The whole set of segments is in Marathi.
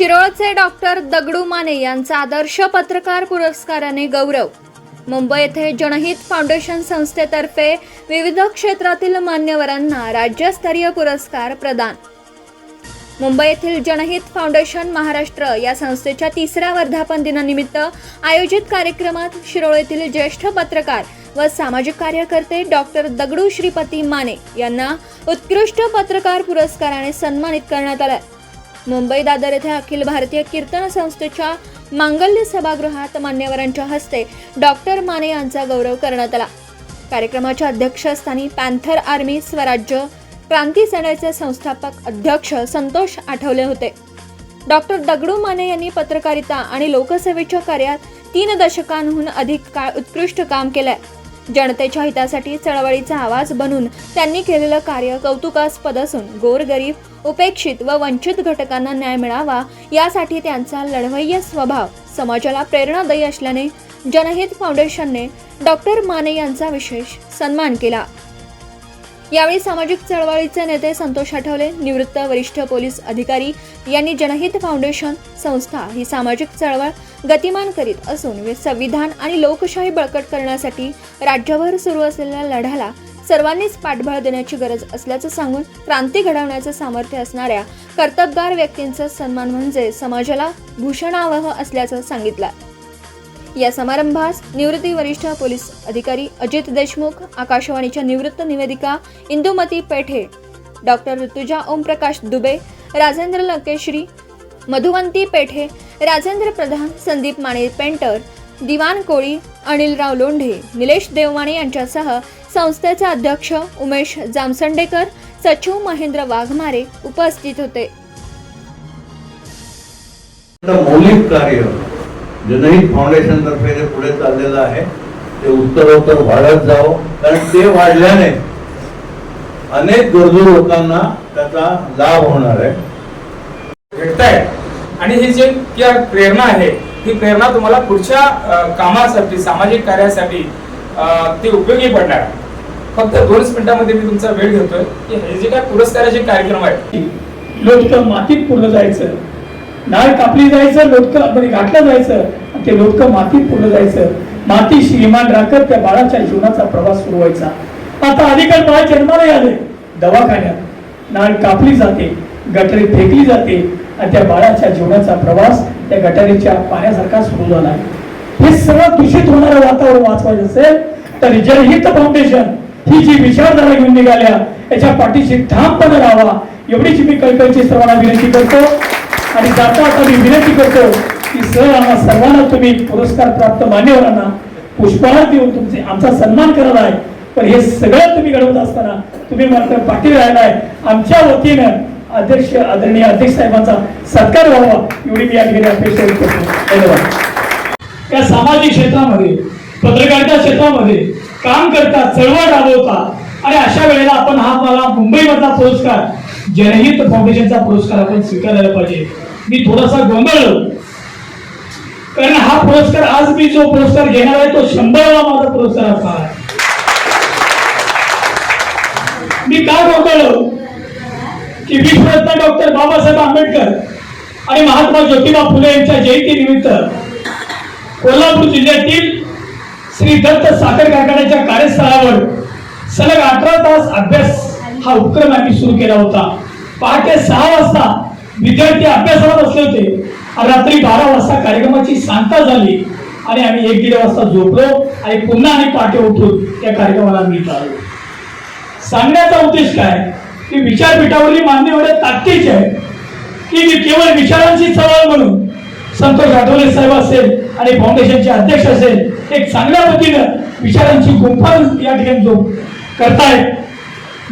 शिरोळचे डॉक्टर दगडू माने यांचा आदर्श पत्रकार पुरस्काराने गौरव. मुंबई येथे जनहित फाउंडेशन संस्थेतर्फे विविध क्षेत्रातील मान्यवरांना राज्यस्तरीय पुरस्कार प्रदान. मुंबई येथील जनहित फाउंडेशन महाराष्ट्र या संस्थेच्या तिसऱ्या वर्धापन दिनानिमित्त आयोजित कार्यक्रमात शिरोळ येथील ज्येष्ठ पत्रकार व सामाजिक कार्यकर्ते डॉक्टर दगडू श्रीपती माने यांना उत्कृष्ट पत्रकार पुरस्काराने सन्मानित करण्यात आलं. मुंबई दादर येथे अखिल भारतीय कीर्तन संस्थेच्या मांगल्य सभागृहात मान्यवरांच्या हस्ते डॉक्टर माने यांचा गौरव करण्यात आला. कार्यक्रमाच्या अध्यक्षस्थानी पॅन्थर आर्मी स्वराज्य क्रांती सेनेचे संस्थापक अध्यक्ष संतोष आठवले होते. डॉक्टर दगडू माने यांनी पत्रकारिता आणि लोकसेवेच्या कार्यात तीन दशकांहून अधिक काळ उत्कृष्ट काम केलंय. जनतेच्या हितासाठी चळवळीचा आवाज बनून त्यांनी केलेलं कार्य कौतुकास्पद असून गोरगरीब उपेक्षित व वंचित घटकांना न्याय मिळावा यासाठी त्यांचा लढवय्य स्वभाव समाजाला प्रेरणादायी असल्याने जनहित फाउंडेशनने डॉक्टर माने यांचा विशेष सन्मान केला. यावेळी सामाजिक चळवळीचे नेते संतोष आठवले निवृत्त वरिष्ठ पोलीस अधिकारी यांनी जनहित फाउंडेशन संस्था ही सामाजिक चळवळ गतिमान करीत असून संविधान आणि लोकशाही बळकट करण्यासाठी राज्यभर सुरू असलेल्या लढ्याला सर्वांनीच पाठबळ देण्याची गरज असल्याचं सांगून क्रांती घडवण्याचं सामर्थ्य असणाऱ्या कर्तबगार व्यक्तींचा सन्मान म्हणजे समाजाला भूषणावह असल्याचं सांगितलं. या समारंभास निवृत्ती वरिष्ठ पोलीस अधिकारी अजित देशमुख आकाशवाणीच्या निवृत्त निवेदिका इंदुमती पेठे डॉक्टर ऋतुजा ओमप्रकाश दुबे राजेंद्र लंकेश्री मधुवंती पेठे राजेंद्र प्रधान संदीप माने पेंटर दिवान कोळी अनिलराव लोंढे निलेश देवमाने यांच्यासह संस्थेचे अध्यक्ष उमेश जामसंडेकर सचिव महेंद्र वाघमारे उपस्थित होते. मौलिक कार्य जनहित फाउंडेशन तर्फे जे पुढे चाललेलं आहे ते उत्तरोत्तर वाढत जावं. कारण ते वाढल्याने अनेक गरजू लोकांना त्याचा लाभ होणार आहे. भेटताय. आणि ही जी क्या प्रेरणा आहे ही प्रेरणा तुम्हाला पुढच्या कामासाठी सामाजिक कार्यासाठी ती उपयोगी पडणार. आहे. फक्त दोनच मिनिटांमध्ये मी तुमचा वेळ घेतोय. की हे जे काय पुरस्काराचे कार्यक्रम आहेत. लोटकं मातीत पुरलं जायचं. नाळ कापली जायचं लोटकं मध्ये घातलं जायचं ते लोटकं मातीत पुरलं जायचं. माती श्रीमान राखत त्या बाळाच्या जीवनाचा प्रवास सुरू व्हायचा. आता अलीकडे बाळ जन्माला आले दवाखान्यात. नाळ कापली जाते गटरीत फेकली जाते आणि त्या बाळाच्या जीवनाचा प्रवास त्या गटारीच्या पाण्यासारखा सुरू झाला आहे हे सगळं दूषित होणारं वातावरण वाचवायचं असेल तर जनहित फाउंडेशन ही जी विचारधारा घेऊन निघाल्या याच्या पाठीशी ठामपणे राहावा. एवढीच मी कळकळची सर्वांना विनंती करतो. आणि जाता आता मी विनंती करतो की सर आम्हा सर्वांना तुम्ही पुरस्कार प्राप्त मान्यवरांना पुष्पहार देऊन तुमचे आमचा सन्मान करत आहे. पण हे सगळं तुम्ही घडवत असताना तुम्ही मात्र पाठी राहिलाय आमच्या वतीनं अध्यक्ष आदरणीय अध्यक्ष साहेबांचा सत्कार व्हावा एवढी मी या ठिकाणी अपेक्षा करतो. धन्यवाद. या सामाजिक क्षेत्रामध्ये पत्रकारिता क्षेत्रामध्ये काम करता चळवळ राबवता आणि अशा वेळेला आपण हा मला मुंबईमधला पुरस्कार जनहित फाउंडेशनचा पुरस्कार आपण स्वीकारायला पाहिजे. मी थोडासा गोंधळलो. कारण हा पुरस्कार आज मी जो पुरस्कार घेणार आहे तो शंभरवा माझा पुरस्कार असणार आहे. मी का गोंधळलो? की विश्वरत्न डॉक्टर बाबासाहेब आंबेडकर आणि महात्मा ज्योतिबा फुले यांच्या जयंती निमित्त कोल्हापूर जिल्ह्यातील श्री दत्त साखर कारखान्याच्या कार्यस्थळावर सलग अठरा तास हा उपक्रम आम्ही सुरू केला होता. पहाटे सहा वाजता विद्यार्थी अभ्यासाला बसले होते. रात्री बारा वाजता कार्यक्रमाची सांगता झाली. आणि आम्ही एक दीड वाजता झोपलो आणि पुन्हा आणि पहाटे उठून त्या कार्यक्रमाला मी आलो सांगण्याचा उद्देश काय? की विचारपीठावरील मान्य एवढे ताकदीचे आहे की मी केवळ विचारांची चळवळ म्हणून संतोष आठवले साहेब असेल आणि फाउंडेशनचे अध्यक्ष असेल एक चांगल्या पद्धतीनं विचारांची गुंफा या ठिकाणी जो करतायत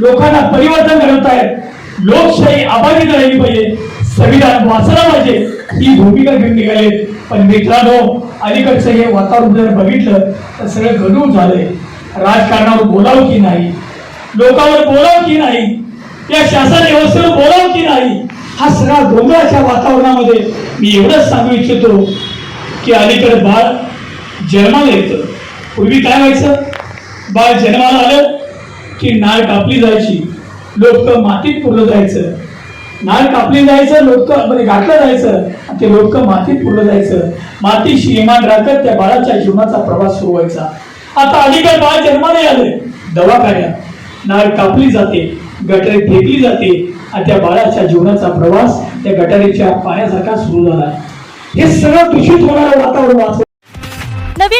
लोकांना परिवर्तन घडवतायत लोकशाही आबादी राहिली पाहिजे. संविधान वाचला पाहिजे. ही भूमिका घेऊन निघाले पण मित्रांनो अलीकडचं हे वातावरण जर बघितलं तर सगळं गडूळ झालंय. राजकारणावर बोलावं की नाही? लोकांवर बोलावं की नाही? या शासन व्यवस्थेवर बोलावं की नाही? हा सगळा डोंगराच्या वातावरणामध्ये मी एवढंच सांगू इच्छितो की अलीकडे बाळ जन्माला येतं. पूर्वी काय व्हायचं? बाळ जन्माला आलं की नाळ कापली जायची. लोक मातीत पुरलं जायचं. नाळ कापली जायचं लोक म्हणजे घातलं जायचं आणि ते लोक मातीत पुरलं जायचं. मातीशी इमान राखत त्या बाळाच्या जीवनाचा प्रवास सुरू व्हायचा. आता अलीकडे बाळ जन्माला आलंय. दवाखान्यात. नाळ कापली जाते गटरे फेकली जाते आणि त्या बाळाच्या जीवनाचा प्रवास त्या गटारीच्या पाण्यासारखा सुरू झाला. हे सगळं दूषित होणारं वातावरण वाचवलं